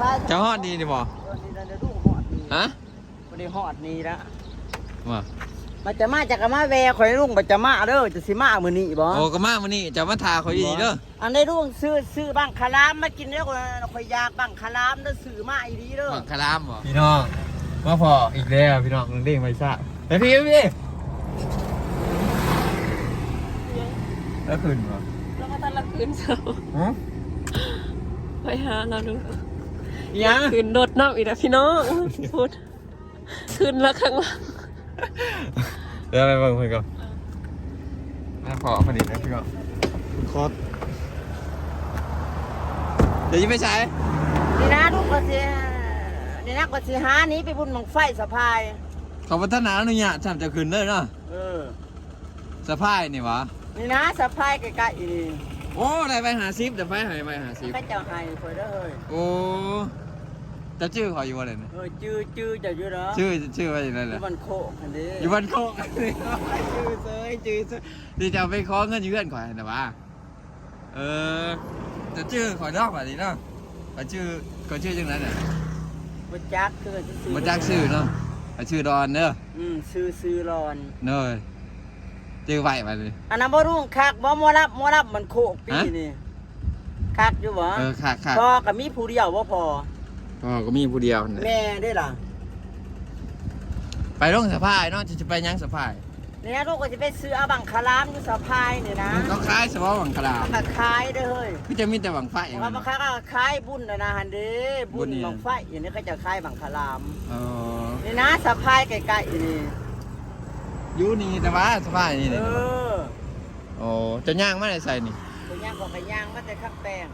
พายจะฮอดดีดิบ่เออนี่นะเดี๋ยวลูกหอดนี่ฮะบ่ได้หอดนี่ละว่ามันจะมาจากกะมาแวข่อยลุงบ่จะมาเด้อจะสิมามื้อนี้บ่โอ้ก็มามื้อนี้จะมาทาเขาอีกเด้ออันนี้ลุงซื้อซื้อบังคลามมากินเด้อข่อยอยากบังคลามเด้อซื้อมาอีดีเด้อบังคลามบ่พี่น้องมาพออีกแล้วพี่น้องนึงเด้งไปซ่าไปพี่พี่แล้วขึ้นบ่แล้วก็ตอนละคืนเสาร์ฮะไปหาเราดู ยังคืนโดดน้ำอีกแล้วพี่น้องพูดคืนละข้างหล่างเดี๋ยวไปเบิ่งเพิ่นก่อนมาพอพอดีนะพี่น้องคอสเดี๋ยวจะไปใช้นี่นะลูกก็สินี่นะก็สิหาหนี้ไปบุญบังไฟสะพายขอพัฒนาอนุญาตทำจะขึ้นเลยเนาะเออสะพายนี่หวะนี่นะสะพายใกล้ๆอีนี่โอ้ได้ไปหาซิปเดี๋ยวไปหาไปหาซิปเขาเจ้าให้ข่อยเด้อเฮ้ยโอ้ จะชื่อเขาอยู่ว่าอะไรนะเออจื้อจื้อเจะอยู่เด้อชื่อชื่อว่าอย่างไรอล่ะ ยู่บ้านโคกอันนี้อยู่บ้านโคกชื่อเซยชื่อเซยดีจะเอาไปขอเงินอยู่เพื่อนข่อยนะวะเออจะชื่อข่อยนอกว่าดีเนาะข่อยชื่อข่อยชื่อจังนั้นน่ะบ่จักคือซื่อๆมาจากชื่อเนาะข่อยชื่อดอนเด้ออืมซื้อซื้อรอน เนยชื่อไหวไปเลย อันนั้นบ่รุ่งคักบ่หมอรับหมอรับมันโคกปีฮะ นี่คักอยู่บ่เออค่ะค่ะพอก็มีผู้เดียวบ่พอ พ่อก็มีผู้เดียวนั่นแหละแม่ได้ล่ะไปลงสะพายเนาะจะจะไปยังสะพายเนี่ยลูกก็จะไปซื้อเอาบังคลามอยู่สะพายนี่นะเขาคล้ายสะพาวังคลามก็ขายเด้อเฮ้ยพี่จะมีแต่หวังไฟอย่างเขานั้นมาขายก็ขายบุญนะนะฮันเด้บุบุญญนี่ บังไฟอย่างนี้เขาจะขายบังคลามเออนี่นะสะพายไกลๆนี่อยู่นี่แต่ว่าสะพายนี่เอเนี่ยอโอ้จะย่างมาได้ใส่นี่ ตัวย่างก็กระย่างมาแต่ข้าวแป้ง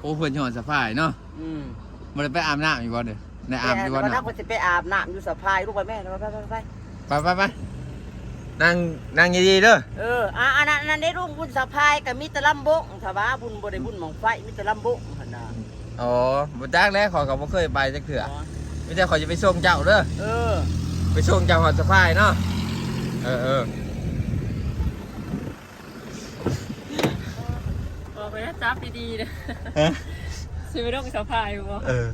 โอ้เพื่อนหอดสะพายเนาะอืม มันไปอาบน้ำอยู่ก่อนเด้อในอาบอยู่ก่อนแต่นะว่าก็จะไปอาบน้ำอยู่สะพายลูกไปแม่ไปไปไปไปไปไปไปนั่งนั่งดีๆเด้อเอออะอันนั้นอันนั้นได้รุ่งบุญสะพายกับมิตรลำบกถ้าว่าบุญบ่ได้บุญหมองไฟมิตรลำบกหั่นน่ะอ๋อบ่จักแล้วขอยก็บ่เคยไปจักเถื่อไม่แต่ขอยจะไปส่งเจ้าเด้อเออ ไปส่งเจ้าหอดสะพายเนาะเออเออบอกไปนะจับดีๆนะฮะ สิไม่ต้องสะพายบ่เออ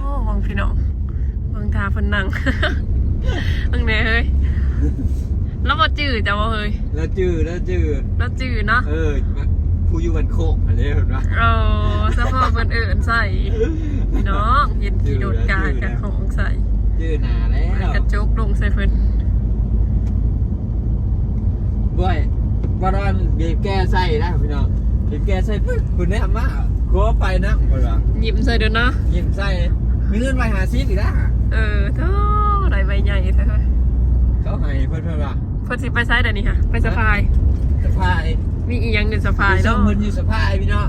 โอ้มองพี่น้องมองตาเพิ่นนั่งเบิ่งแหน่เฮ้ยแล้วบ่จื้อจ้ะบ่เฮ้ยแล้วจื้อแล้วจื้อแล้วจื้อเนาะเออผู้อยู่บันโคกอันนี้เห็นปะเออสะพอเพิ่นเอิ้นใส่พี่น้องเย็นขี่โดดกากันของใส่จื้อหนาแล้วกระจกลงใส่เพิ่นบ่อยบ่รอนบีบแก้ใส่นะพี่น้อง บีบแก้ใส่ปึ๊บคุณแน่มากกลัวไปนะบ่ล่ะยิ้มใส่เด้อเนาะยิ้มใส่มีเงินไปหาซีอีกแล้วเออโธ่ได้ใบใหญ่แท้เฮ้ยเขาให้เพื่อนเพื่อนว่าเพิ่นสิไปไสเดี๋ยวนี้ค่ะ ไปสะพายสะพาย มีอีหยังอยู่สะพายไปส่เนาะงเงินอยู่สะพายพี่น้อง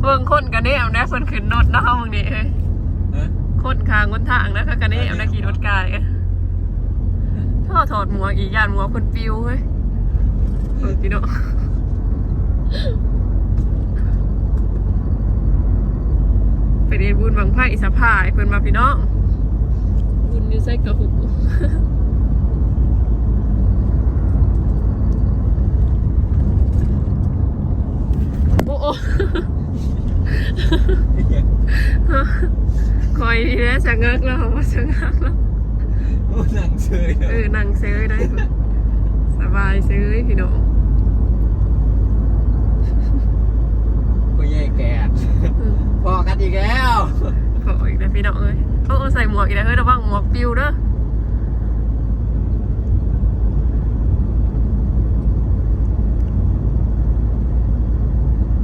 เบิ่งคนกันนี่เอาแน่เพิ่นขึ้นรถเนาะมึงนี่เอ้ยฮะคนข้างคนทางนะเขากันนี่เอาแน่ขี่รถกายเอ้ยถ้าถอดหมวกอีกย่านหมวกเพิ่นปิวเฮ้ยเออพี่น้องไปเรียนบุญบังไพ่สะพายเพิ่นมาพี่น้อง บุญอยู่ใส่กระหุกโอ้โอ้คอยดีแล้วสะงักแล้วว่าสะงักแล้วโอ้หนังเฉยเออนั่งเซยได้พุ่นสบายเซยพี่น้อง ก็ แย่แก่อืมพอกันอีกแล้วขออีกแล้วพี่น้องเอ้ยโอ้ใส่หมวกอีกแล้วเฮ้ยระวังหมวกปิวเด้อ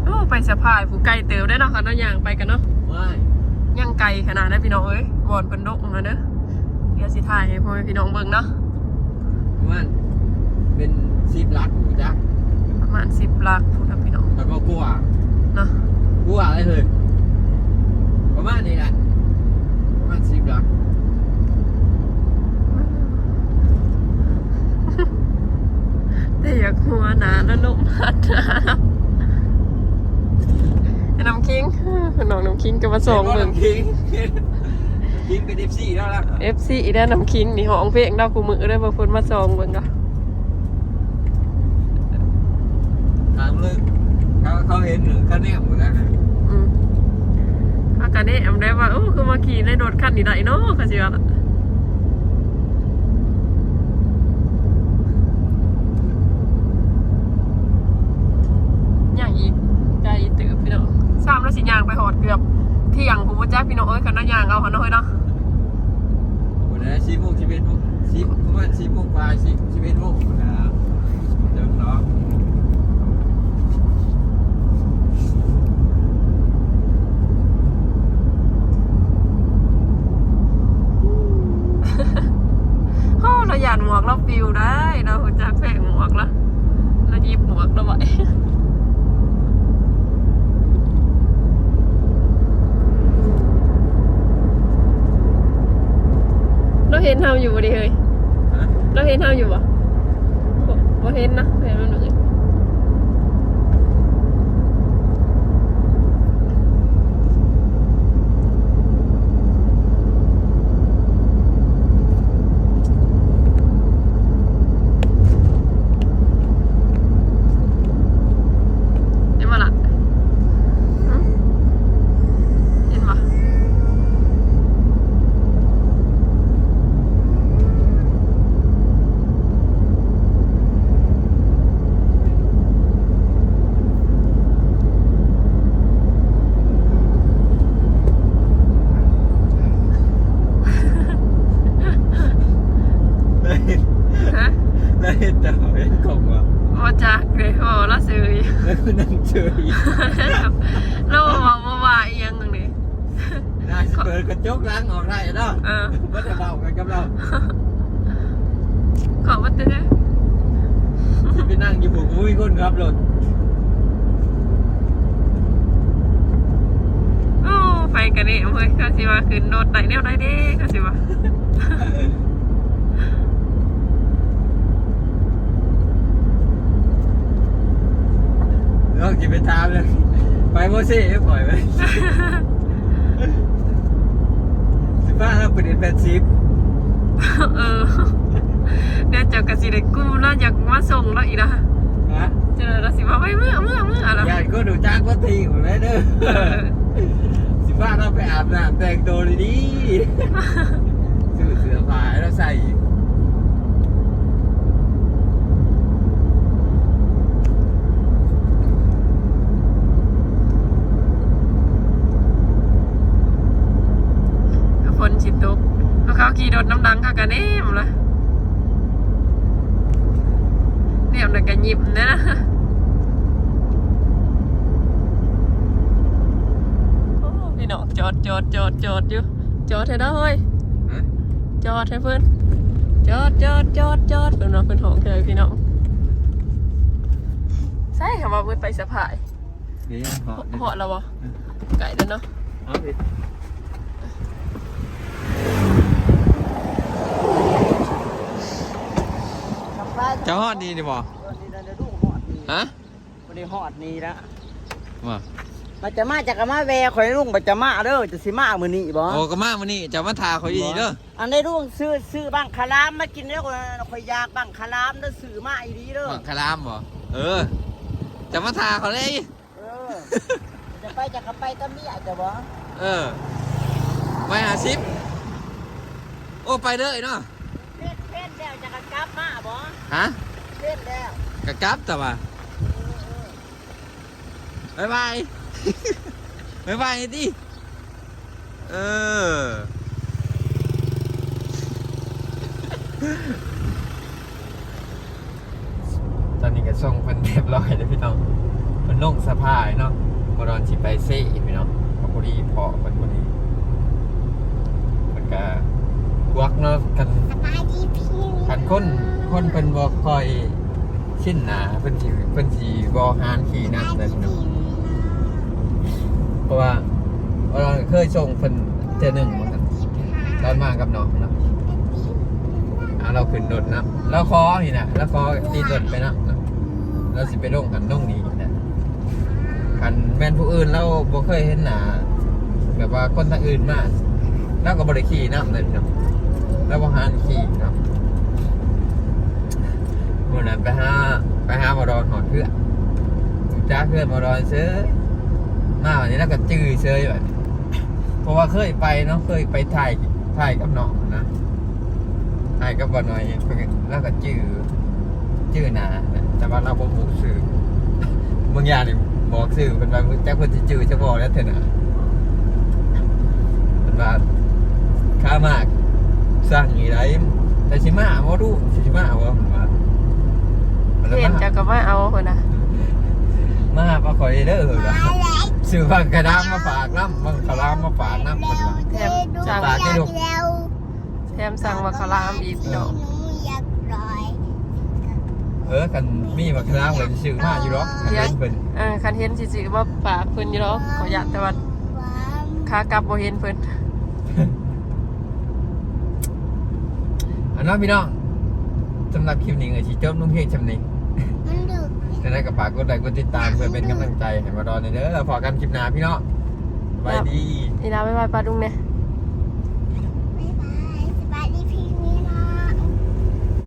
โอ้ไปสะพายผู้ไกลเติวได้เนาะค่ะเนาะย่างไปกันเนาะไม่ย่างไกลขนาดนั้นพี่น้องเอ้ยบอนเป็นดกนะเด้อเดี๋ยวสิถ่ายให้พ่อแม่พี่น้องเบิ่งเนาะมันเป็นซีบลักอยู่จ้ะประมาณสิบลักพูดนะพี่น้องแล้วก็กลัว เนาะ กลัวอะไรเลยประมาณนี้แหละประมาณซีบลัก แต่อยากหัวหนาแล้วลมพัดหนาไอ้น้ำคิงน้องน้ำคิงก็มาส่งเบิ่ง คิงคิงเป็นเอฟ ซีแล้วล่ะ FC อีได้น้ำคิงนี่ห้องเพลงดาวกูมือได้บ่เพิ่นมาส่งเบิ่งก็ทางลึกเขาเห็นหนึ่งเขาเนี่ยหมดแล้วนะอืมอากาศนี่แอมได้ว่าโอ้คือมาขี่ในรถคันนี้ได้เนาะก็สิว่าอย่างอีกใจตื่นพี่น้องสามแล้วสิยางไปหอดเกือบเที่ยงผมว่าจ้าพี่น้องเอ้ยคันนั้นยางเอาหันน้อยเนาะหมด แล้วชีโมงชีเป็นโมงชีประมาณชีโมงปลายชีชีเป็นโมงหมดแล้วเดี๋ยวเนาะโอ้เราหยาดหมวกเราปิวได้เราจะแฝงหมวกละเราหยิบหมวกเราไว้ เราเห็นทำอยู่บ่ดิเฮ้ยฮะเราเห็นทำอยู่บ่บ่บ่เห็นนะเห็นมันหนึ่งเห็นมาละหึเห็นบ่ ได้เห็น ฮะ ได้เห็นแต่เห็นกล่องว่ะมาจากเลยโอ้ละซื้อแล้วก็นั่งเฉยเราบอกว่าว่าอีหยังตรงนี้น่าเปิดกระจกล้างออกได้เนาะเออว่าจะเบากันกับเราขอมาเต้นที่ไปนั่งอยู่ผมอุ้ยคนครับรถโอ้ไปกันนี่เฮ้ยก็สิว่าขึ้นโดดได้แนวได้เด้ก็สิว่า เราจะไปตามเลย ไปโมเซ่ปล่อยไปสิบ้าเราเปิดแปดสิบเออเดี๋ยวเจ้ากสิได้กู้แล้วอยากมาส่งแล้วอีกนะฮะเจอแล้วสิว่าไปเมื่อเมื่อเมื่อแล้วยายก็ดูจ้างก็ทีหมดเลยเด้อเออสิบ้าเราไปอาบน้ำแต่งตัวดีๆซื้อเสื้อผ้าให้เราใส่อีก ฝนสิตกเขาเขาขี่รถน้ำดังเขากันเน่มละเนี่ยมันก็ยิ้มนะโอ้พี่น้องจอดจอดจอดจอดอยู่ จอดให้ได้เฮ้ยฮะจอดให้เพื่อนจอดจอดจอดจอดเพื่อนเราเพื่อนห้องเลยพี่น้องใช่ค่ะว่าเพื่อนไปสะพายนี่เหาะเหาะแล้วบ่ไก่แล้วเนาะ เอาดิ กลับไป เจ้าฮอดดีดิบ่วันนี้เราจะดูหอดนี่ฮะวันนี้หอดนี่ละว่ามันจะมาจากกะมาแวข่อยลุงมันจะมาเด้อจะสิมามื้อนี้บ่โอ้ก็มาวันนี้จะมาทาเขาดีเด้ออันนี้ลุงซื้อซื้อบังคารามมากินเด้อข่อยอยากบังคารามเด้อซื้อมาอีดีเด้อบังคลามบ่เออ จะมาทาเขาเลยเออจะไปจากกะไปตะเมียจะบ่เออไปหาซิปโอ้ไปเลยเนาะเล่นเล่นแล้วจะกะกลับมาบ่ฮะ เล่นแล้วกะกลับแต่ว่าบายบายบายบายดิเออตอนนี้ก็ส่งเพิ่นเรียบร้อยแล้วพี่น้องเพิ่นลงสะพายเนาะบรอนสิไปเซ่พี่น้องก็พอดีพอเพิ่นพอดีเพิ่นก็กวักเนาะกันสบายดีพี่คันคน คนเพิ่นบ่ค่อยชินหนาเพิ่นสิเพิ่นสิบ่หานขี่น้ำเลยพี่น้องเพราะว่าเราเคยส่งเพิ่นเทื่อหนึงเหมือนกันตอนมากับน้องเนาะอ่าเราขึ้นรถนะแล้วคอนี่นะแล้วคอตีรถไปนะเนาะเราสิไปลงกันลงนี้นะคันแม่นผู้อื่นเราบ่เคยเห็นหน้าแบบว่าคนทางอื่นมาเราก็บ่ได้ขี่น้ำเลยพี่น้องแล้วบ่หานขี่เนาะ มื่อนั้นไปหาไปหาบอดอนหอดเพื่อนจ้าเพื่อนมารอนซื้อมาวันนี้แล้วก็จื้อเชยแบบเพราะว่าเคยไปเนาะเคยไปถ่ายถ่ายกับน้องนะถ่ายกับบ่หน่อยเพิ่นแล้วก็จื้อจื้อหนาแต่ว่าเราบ่รู้สื่อบางอย่างนี่บอกสื่อเป็นว่าจักเพิ่นจื้อจะบอกแล้วเถอะนะเป็นว่าข้ามากสร้างอีไรแต่สิมาบ่รู้สิมาบ่ผมว่า เห็นจะก็มาเอาคนนะมาปลาคอยเด้อเหรอซื้อบังกระดามมาฝากน้ำบังกระดามมาฝากน้ำคนว่าแถมสั่งฝากให้ลูกแถมสั่งมาคารามอีกพี่น้องเออกันมีบังกระดามเลยซื้อมาอยู่หรอกอันนี้เพิ่นเออคันเห็นสิสิว่าฝากเพิ่นอยู่หรอกขออยากแต่ว่าขากลับบ่เห็นเพิ่นอันนั้นพี่น้องสำหรับคลิปนี้ไอ้ที่จบนุ่งเพลงจำนี้ จะได้กับฝากกดไลค์กดติดตามเพื่อเป็นกำลังใจให้มารอในเด้อพอกันคลิปหน้าพี่เนาะบายดีนี่นะบ๊ายบายปลาดุงเนี่ย